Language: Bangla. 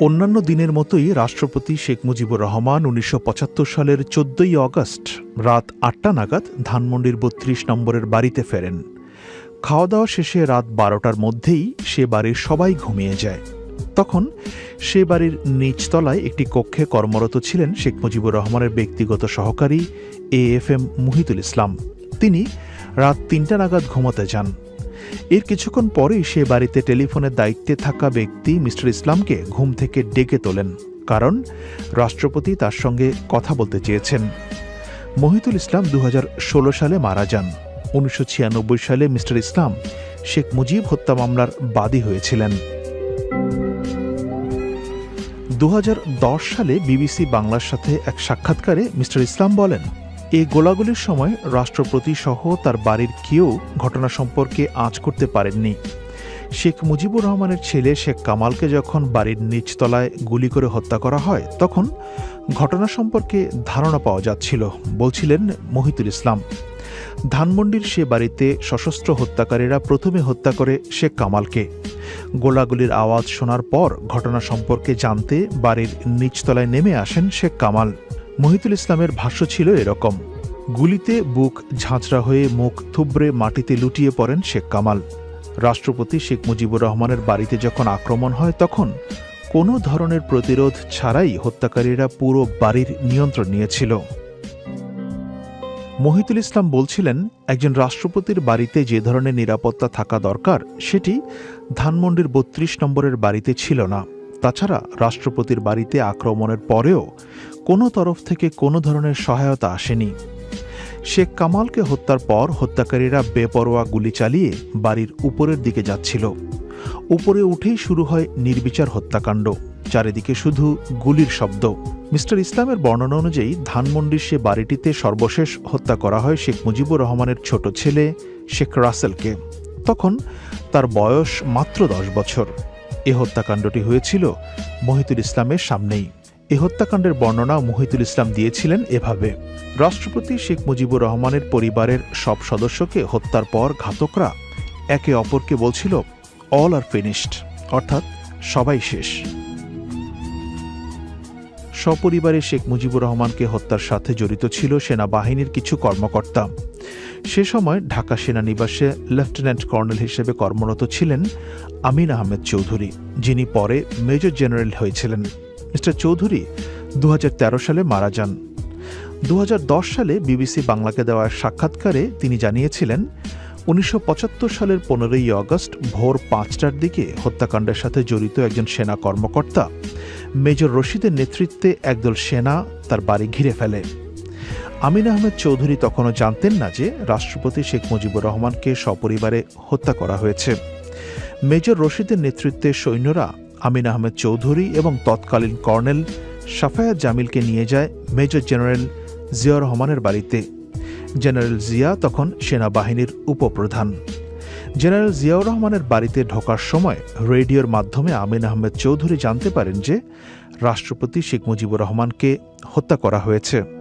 অন্যান্য দিনের মতোই রাষ্ট্রপতি শেখ মুজিবুর রহমান উনিশশো পঁচাত্তর সালের চোদ্দই অগস্ট রাত আটটা নাগাদ ধানমন্ডির বত্রিশ নম্বরের বাড়িতে ফেরেন। খাওয়া দাওয়া শেষে রাত বারোটার মধ্যেই সে বাড়ির সবাই ঘুমিয়ে যায়। তখন সে বাড়ির নিচতলায় একটি কক্ষে কর্মরত ছিলেন শেখ মুজিবুর রহমানের ব্যক্তিগত সহকারী এ এফ এম মুহিতুল ইসলাম। তিনি রাত তিনটা নাগাদ ঘুমাতে যান। এর কিছুক্ষণ পরেই সে বাড়িতে টেলিফোনের দায়িত্বে থাকা ব্যক্তি মিস্টার ইসলামকে ঘুম থেকে ডেকে তোলেন, কারণ রাষ্ট্রপতি তার সঙ্গে কথা বলতে চেয়েছেন। মহিতুল ইসলাম দু হাজার ষোলো সালে মারা যান। উনিশশো ছিয়ানব্বই সালে মিস্টার ইসলাম শেখ মুজিব হত্যা মামলার বাদী হয়েছিলেন। দু হাজার দশ সালে বিবিসি বাংলার সাথে এক সাক্ষাৎকারে মিস্টার ইসলাম বলেন এই গোলাগুলির সময় রাষ্ট্রপতি সহ তার বাড়ির কেউ ঘটনা সম্পর্কে আঁচ করতে পারেননি। শেখ মুজিবুর রহমানের ছেলে শেখ কামালকে যখন বাড়ির নিচতলায় গুলি করে হত্যা করা হয়, তখন ঘটনা সম্পর্কে ধারণা পাওয়া যাচ্ছিল, বলছিলেন মহিতুল ইসলাম। ধানমন্ডির সে বাড়িতে সশস্ত্র হত্যাকারীরা প্রথমে হত্যা করে শেখ কামালকে। গোলাগুলির আওয়াজ শোনার পর ঘটনা সম্পর্কে জানতে বাড়ির নিচতলায় নেমে আসেন শেখ কামাল। মহিতুল ইসলামের ভাষ্য ছিল এরকম, গুলিতে বুক ঝাঁঝরা হয়ে মুখ থুবড়ে মাটিতে লুটিয়ে পড়েন শেখ কামাল। রাষ্ট্রপতি শেখ মুজিবুর রহমানের বাড়িতে যখন আক্রমণ হয় তখন কোনো ধরনের প্রতিরোধ ছাড়াই হত্যাকারীরা পুরো বাড়ির নিয়ন্ত্রণ নিয়েছিল। মহিতুল ইসলাম বলছিলেন, একজন রাষ্ট্রপতির বাড়িতে যে ধরনের নিরাপত্তা থাকা দরকার, সেটি ধানমন্ডির বত্রিশ নম্বরের বাড়িতে ছিল না। তাছাড়া রাষ্ট্রপতির বাড়িতে আক্রমণের পরেও কোনো তরফ থেকে কোনো ধরনের সহায়তা আসেনি। শেখ কামালকে হত্যার পর হত্যাকারীরা বেপরোয়া গুলি চালিয়ে বাড়ির উপরের দিকে যাচ্ছিল। উপরে উঠেই শুরু হয় নির্বিচার হত্যাকাণ্ড, চারিদিকে শুধু গুলির শব্দ। মিস্টার ইসলামের বর্ণনা অনুযায়ী ধানমন্ডির সে বাড়িটিতে সর্বশেষ হত্যা করা হয় শেখ মুজিবুর রহমানের ছোট ছেলে শেখ রাসেলকে। তখন তার বয়স মাত্র দশ বছর। এ হত্যাকাণ্ডটি হয়েছিল মহিতুল ইসলামের সামনেই। এ হত্যাকাণ্ডের বর্ণনা মুহিতুল ইসলাম দিয়েছিলেন এভাবে। রাষ্ট্রপতি শেখ মুজিবুর রহমানের পরিবারের সব সদস্যকে হত্যার পর ঘাতকরা একে অপরকে বলছিল অল আর ফিনিশড অর্থাৎ সবাই শেষ। সপরিবারে শেখ মুজিবুর রহমানকে হত্যার সাথে জড়িত ছিল সেনাবাহিনীর কিছু কর্মকর্তা। সে সময় ঢাকা সেনানিবাসে লেফটেন্যান্ট কর্নেল হিসেবে কর্মরত ছিলেন আমিন আহমেদ চৌধুরী, যিনি পরে মেজর জেনারেল হয়েছিলেন। মিস্টার চৌধুরী দু হাজার তেরো সালে মারা যান। দু হাজার দশ সালে বিবিসি বাংলাকে দেওয়া সাক্ষাৎকারে তিনি জানিয়েছিলেন, উনিশশো পঁচাত্তর সালের পনেরোই আগস্ট ভোর পাঁচটার দিকে হত্যাকাণ্ডের সাথে জড়িত একজন সেনা কর্মকর্তা মেজর রশিদের নেতৃত্বে একদল সেনা তার বাড়ি ঘিরে ফেলে। আমিন আহমেদ চৌধুরী তখনও জানতেন না যে রাষ্ট্রপতি শেখ মুজিবুর রহমানকে সপরিবারে হত্যা করা হয়েছে। মেজর রশিদের নেতৃত্বে সৈন্যরা আমিন আহমেদ চৌধুরী এবং তৎকালীন কর্নেল সাফায়াত জামিলকে নিয়ে যায় মেজর জেনারেল জিয়া রহমানের বাড়িতে। জেনারেল জিয়া তখন সেনাবাহিনীর উপপ্রধান। জেনারেল জিয়াউর রহমানের বাড়িতে ঢোকার সময় রেডিওর মাধ্যমে আমিন আহমেদ চৌধুরী জানতে পারেন যে, রাষ্ট্রপতি শেখ মুজিবুর রহমানকে হত্যা করা হয়েছে।